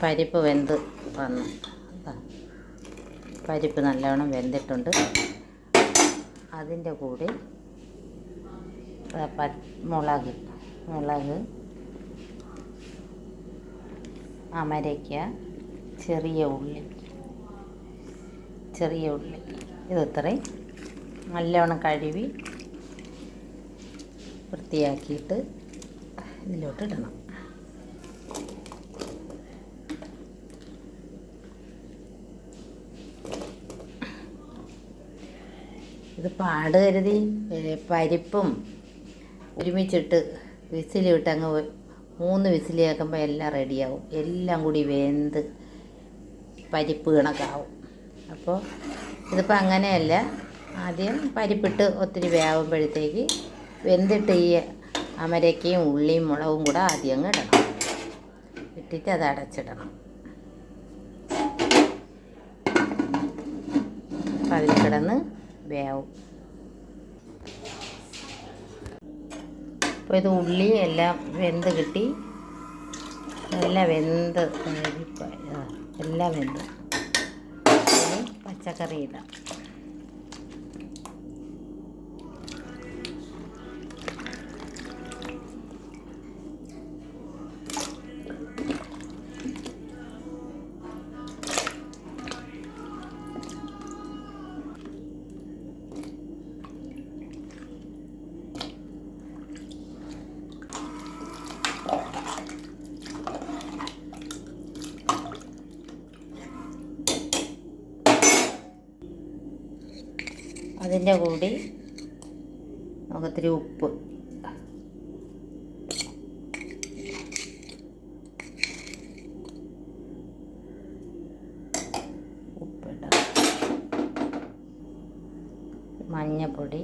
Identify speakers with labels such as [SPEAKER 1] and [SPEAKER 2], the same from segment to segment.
[SPEAKER 1] പരിപ്പ് വെന്ത് വന്നു. പരിപ്പ് നല്ലവണ്ണം വെന്തിട്ടുണ്ട്. അതിന്റെ കൂടെ മുളക് മുളക് അമരയ്ക്ക ചെറിയ ഉള്ളി ചെറിയ ഉള്ളി ഇത് ഇത്രയും നല്ലവണ്ണം കഴുകി വൃത്തിയാക്കിയിട്ട് ഇതിലോട്ട് ഇടണം. ഇത് പാട് കരുതി. പരിപ്പും ഒരുമിച്ചിട്ട് വിസിലിട്ട് അങ്ങ് മൂന്ന് വിസിലിയാക്കുമ്പോൾ എല്ലാം റെഡിയാവും. എല്ലാം കൂടി വെന്ത് പരിപ്പ് കണക്കാവും. അപ്പോൾ ഇതിപ്പോൾ അങ്ങനെയല്ല. ആദ്യം പരിപ്പിട്ട് ഒത്തിരി വേവുമ്പോഴത്തേക്ക് വെന്തിട്ട് ഈ അമരക്കയും ഉള്ളിയും മുളകും കൂടെ ആദ്യം അങ്ങ് ഇടണം. ഇട്ടിട്ട് അത് അടച്ചിടണം. അപ്പം അതിൽ കിടന്ന് വേവും. അപ്പോൾ ഇത് ഉള്ളി എല്ലാം വെന്ത് കിട്ടി. എല്ലാം വെന്ത് എല്ലാം വെന്ത്. പച്ചക്കറി ഇടാം. അതിന്റെ കൂടി നമുക്കിത്തിരി ഉപ്പ്. ഉപ്പിടാം. മഞ്ഞപ്പൊടി.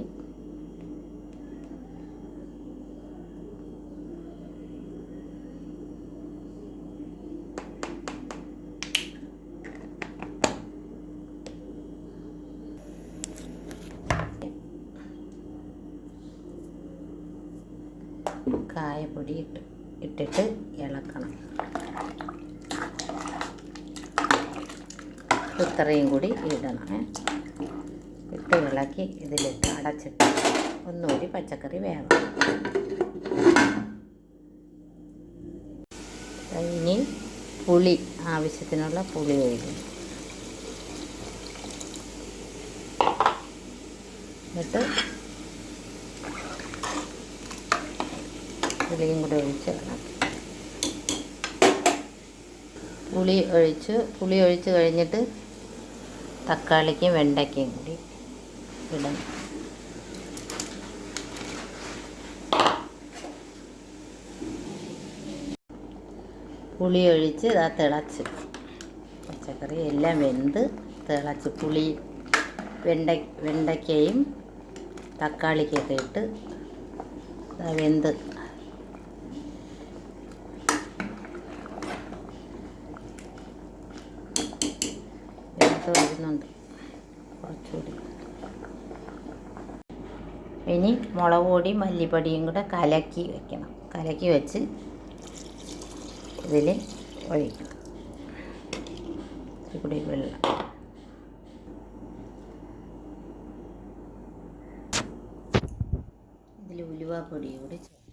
[SPEAKER 1] കായപ്പൊടി ഇട്ട് ഇട്ടിട്ട് ഇളക്കണം. ഇത്രയും കൂടി ഇടണം. ഇട്ട് ഇളക്കി ഇതിലിട്ട് അടച്ചിട്ട് ഒന്നുകൂടി പച്ചക്കറി വേണം ഇനി പുളി ആവശ്യത്തിനുള്ള പുളി ഒഴിക്കും എന്നിട്ട് പുളിയും കൂടെ ഒഴിച്ച് പുളി ഒഴിച്ച് പുളി ഒഴിച്ച് കഴിഞ്ഞിട്ട് തക്കാളിക്കും വെണ്ടയ്ക്കയും കൂടി ഇടണം. പുളി ഒഴിച്ച് ഇതാ തിളച്ച്. പച്ചക്കറി എല്ലാം വെന്ത് തിളച്ച് പുളി വെണ്ട വെണ്ടയ്ക്കയും തക്കാളിക്കൊക്കെ ഇട്ട് വെന്ത് വെന്ത് വരുന്നുണ്ട്. കുറച്ചുകൂടി. ഇനി മുളക് പൊടി മല്ലിപ്പൊടിയും കൂടെ കലക്കി വെക്കണം. കലക്കി വെച്ച് ഇതിൽ ഒഴിക്കണം. ഇച്ചിരി വെള്ളം. ഇതിൽ ഉലുവാപ്പൊടി കൂടി ചേർക്കണം